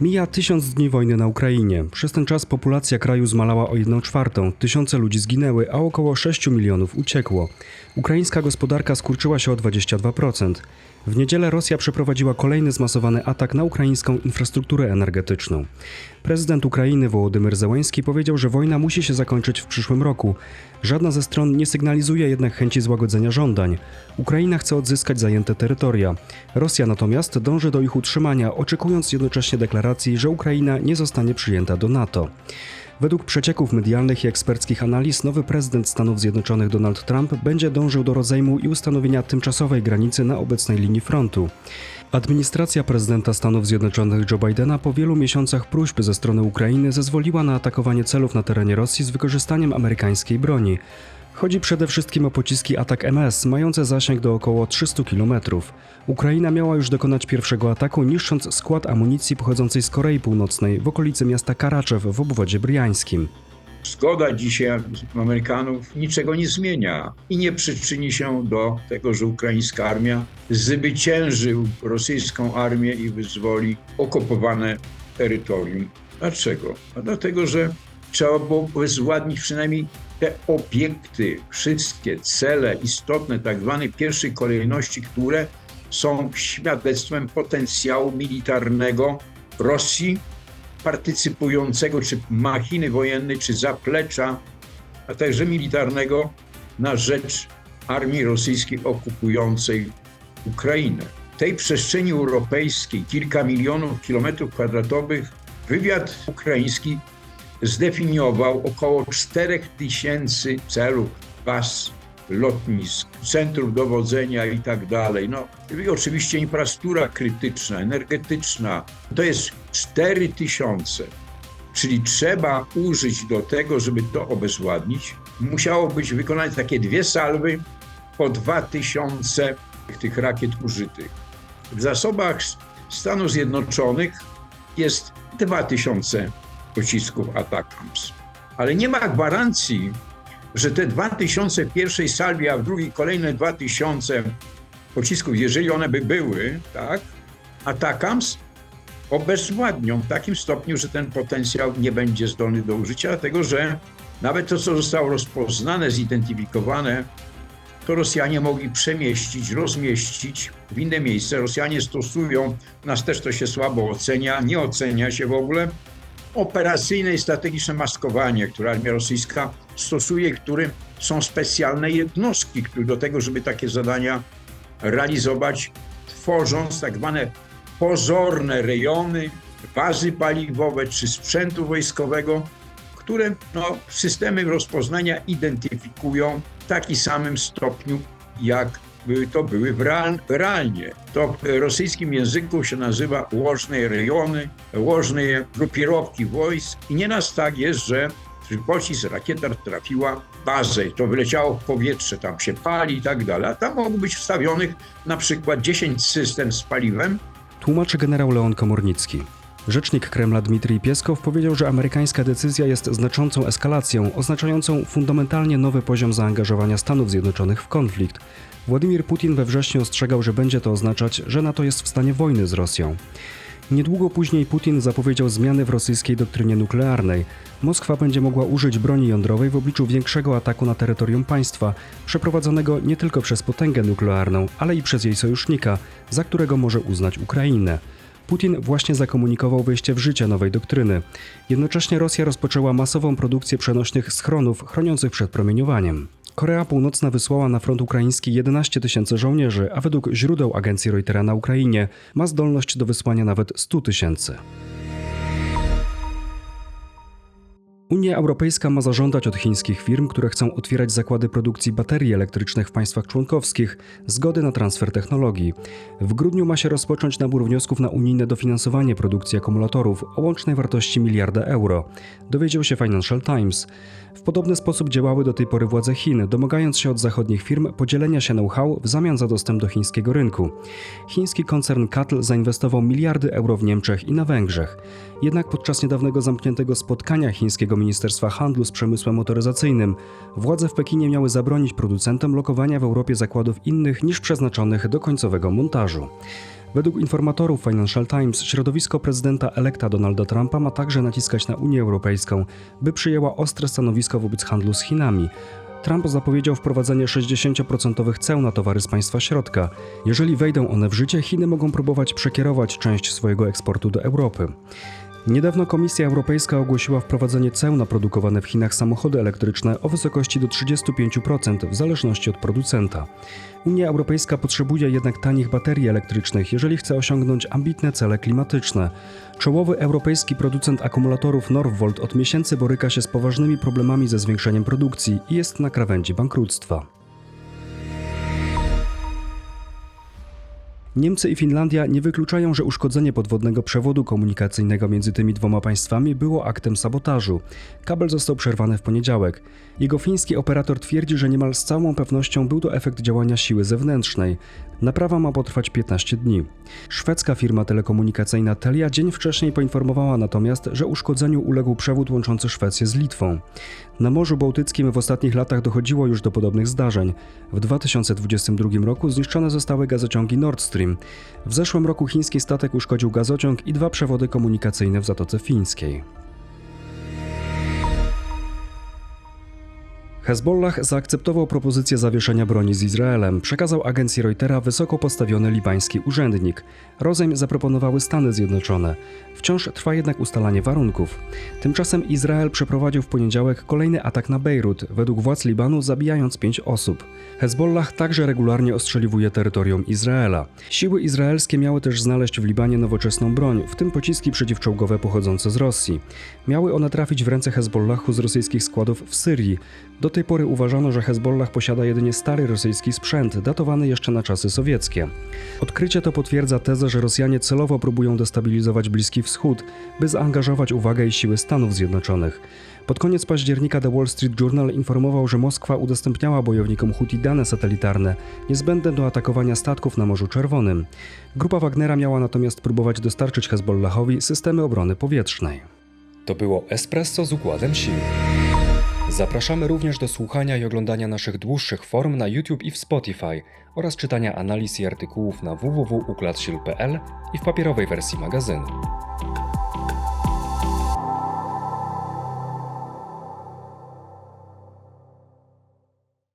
Mija tysiąc dni wojny na Ukrainie. Przez ten czas populacja kraju zmalała o 1 czwartą, tysiące ludzi zginęły, a około 6 milionów uciekło. Ukraińska gospodarka skurczyła się o 22%. W niedzielę Rosja przeprowadziła kolejny zmasowany atak na ukraińską infrastrukturę energetyczną. Prezydent Ukrainy Wołodymyr Zełenski powiedział, że wojna musi się zakończyć w przyszłym roku. Żadna ze stron nie sygnalizuje jednak chęci złagodzenia żądań. Ukraina chce odzyskać zajęte terytoria. Rosja natomiast dąży do ich utrzymania, oczekując jednocześnie deklaracji, że Ukraina nie zostanie przyjęta do NATO. Według przecieków medialnych i eksperckich analiz nowy prezydent Stanów Zjednoczonych Donald Trump będzie dążył do rozejmu i ustanowienia tymczasowej granicy na obecnej linii frontu. Administracja prezydenta Stanów Zjednoczonych Joe Bidena po wielu miesiącach próśb ze strony Ukrainy zezwoliła na atakowanie celów na terenie Rosji z wykorzystaniem amerykańskiej broni. Chodzi przede wszystkim o pociski Atak MS, mające zasięg do około 300 km. Ukraina miała już dokonać pierwszego ataku, niszcząc skład amunicji pochodzącej z Korei Północnej w okolicy miasta Karaczew w obwodzie briańskim. Zgoda dzisiaj Amerykanów niczego nie zmienia i nie przyczyni się do tego, że ukraińska armia zwycięży rosyjską armię i wyzwoli okupowane terytorium. Dlaczego? A dlatego, że trzeba było bezwładnić przynajmniej te obiekty, wszystkie cele istotne, tak zwanej pierwszej kolejności, które są świadectwem potencjału militarnego Rosji partycypującego, czy machiny wojennej, czy zaplecza, a także militarnego na rzecz armii rosyjskiej okupującej Ukrainę. W tej przestrzeni europejskiej, kilka milionów kilometrów kwadratowych, wywiad ukraiński zdefiniował około 4000 celów, baz, lotnisk, centrów dowodzenia i tak dalej. No, i oczywiście infrastruktura krytyczna, energetyczna. To jest 4000. Czyli trzeba użyć do tego, żeby to obezwładnić. Musiało być wykonane takie dwie salwy po 2000 tych rakiet użytych. W zasobach Stanów Zjednoczonych jest 2000 pocisków Atakams. Ale nie ma gwarancji, że te 2000 w pierwszej salwie, a w drugiej kolejne 2000 pocisków, jeżeli one by były, tak, Atakams obezwładnią w takim stopniu, że ten potencjał nie będzie zdolny do użycia, dlatego że nawet to, co zostało rozpoznane, zidentyfikowane, to Rosjanie mogli przemieścić, rozmieścić w inne miejsce. Rosjanie stosują, nas też to się słabo ocenia, nie ocenia się w ogóle, operacyjne i strategiczne maskowanie, które armia rosyjska stosuje, które są specjalne jednostki, które do tego, żeby takie zadania realizować, tworząc tak zwane pozorne rejony, bazy paliwowe czy sprzętu wojskowego, które no, systemy rozpoznania identyfikują w takim samym stopniu, jak to były realnie. To w rosyjskim języku się nazywa łożne rejony, łożne grupierowki wojsk i nieraz tak jest, że pocisk, rakieta trafiła bazę, to wyleciało w powietrze, tam się pali i tak dalej, a tam mogło być wstawionych na przykład 10 system z paliwem, Tłumaczy generał Leon Komornicki. Rzecznik Kremla Dmitrij Pieskow powiedział, że amerykańska decyzja jest znaczącą eskalacją, oznaczającą fundamentalnie nowy poziom zaangażowania Stanów Zjednoczonych w konflikt. Władimir Putin we wrześniu ostrzegał, że będzie to oznaczać, że NATO jest w stanie wojny z Rosją. Niedługo później Putin zapowiedział zmiany w rosyjskiej doktrynie nuklearnej. Moskwa będzie mogła użyć broni jądrowej w obliczu większego ataku na terytorium państwa, przeprowadzonego nie tylko przez potęgę nuklearną, ale i przez jej sojusznika, za którego może uznać Ukrainę. Putin właśnie zakomunikował wejście w życie nowej doktryny. Jednocześnie Rosja rozpoczęła masową produkcję przenośnych schronów chroniących przed promieniowaniem. Korea Północna wysłała na front ukraiński 11 tysięcy żołnierzy, a według źródeł agencji Reutera na Ukrainie ma zdolność do wysłania nawet 100 tysięcy. Unia Europejska ma zażądać od chińskich firm, które chcą otwierać zakłady produkcji baterii elektrycznych w państwach członkowskich, zgody na transfer technologii. W grudniu ma się rozpocząć nabór wniosków na unijne dofinansowanie produkcji akumulatorów o łącznej wartości miliarda euro, dowiedział się Financial Times. W podobny sposób działały do tej pory władze Chin, domagając się od zachodnich firm podzielenia się know-how w zamian za dostęp do chińskiego rynku. Chiński koncern CATL zainwestował miliardy euro w Niemczech i na Węgrzech. Jednak podczas niedawnego zamkniętego spotkania chińskiego Ministerstwa Handlu z Przemysłem Motoryzacyjnym, władze w Pekinie miały zabronić producentom lokowania w Europie zakładów innych niż przeznaczonych do końcowego montażu. Według informatorów Financial Times środowisko prezydenta elekta Donalda Trumpa ma także naciskać na Unię Europejską, by przyjęła ostre stanowisko wobec handlu z Chinami. Trump zapowiedział wprowadzenie 60% ceł na towary z państwa środka. Jeżeli wejdą one w życie, Chiny mogą próbować przekierować część swojego eksportu do Europy. Niedawno Komisja Europejska ogłosiła wprowadzenie ceł na produkowane w Chinach samochody elektryczne o wysokości do 35% w zależności od producenta. Unia Europejska potrzebuje jednak tanich baterii elektrycznych, jeżeli chce osiągnąć ambitne cele klimatyczne. Czołowy europejski producent akumulatorów Northvolt od miesięcy boryka się z poważnymi problemami ze zwiększeniem produkcji i jest na krawędzi bankructwa. Niemcy i Finlandia nie wykluczają, że uszkodzenie podwodnego przewodu komunikacyjnego między tymi dwoma państwami było aktem sabotażu. Kabel został przerwany w poniedziałek. Jego fiński operator twierdzi, że niemal z całą pewnością był to efekt działania siły zewnętrznej. Naprawa ma potrwać 15 dni. Szwedzka firma telekomunikacyjna Telia dzień wcześniej poinformowała natomiast, że uszkodzeniu uległ przewód łączący Szwecję z Litwą. Na Morzu Bałtyckim w ostatnich latach dochodziło już do podobnych zdarzeń. W 2022 roku zniszczone zostały gazociągi Nord Stream. W zeszłym roku chiński statek uszkodził gazociąg i dwa przewody komunikacyjne w Zatoce Fińskiej. Hezbollah zaakceptował propozycję zawieszenia broni z Izraelem, przekazał agencji Reutera wysoko postawiony libański urzędnik. Rozejm zaproponowały Stany Zjednoczone. Wciąż trwa jednak ustalanie warunków. Tymczasem Izrael przeprowadził w poniedziałek kolejny atak na Bejrut, według władz Libanu zabijając pięć osób. Hezbollah także regularnie ostrzeliwuje terytorium Izraela. Siły izraelskie miały też znaleźć w Libanie nowoczesną broń, w tym pociski przeciwczołgowe pochodzące z Rosji. Miały one trafić w ręce Hezbollahu z rosyjskich składów w Syrii. Do tej pory uważano, że Hezbollah posiada jedynie stary rosyjski sprzęt, datowany jeszcze na czasy sowieckie. Odkrycie to potwierdza tezę, że Rosjanie celowo próbują destabilizować Bliski Wschód, by zaangażować uwagę i siły Stanów Zjednoczonych. Pod koniec października The Wall Street Journal informował, że Moskwa udostępniała bojownikom Huti dane satelitarne niezbędne do atakowania statków na Morzu Czerwonym. Grupa Wagnera miała natomiast próbować dostarczyć Hezbollahowi systemy obrony powietrznej. To było Espresso z układem sił. Zapraszamy również do słuchania i oglądania naszych dłuższych form na YouTube i w Spotify oraz czytania analiz i artykułów na www.układsil.pl i w papierowej wersji magazynu.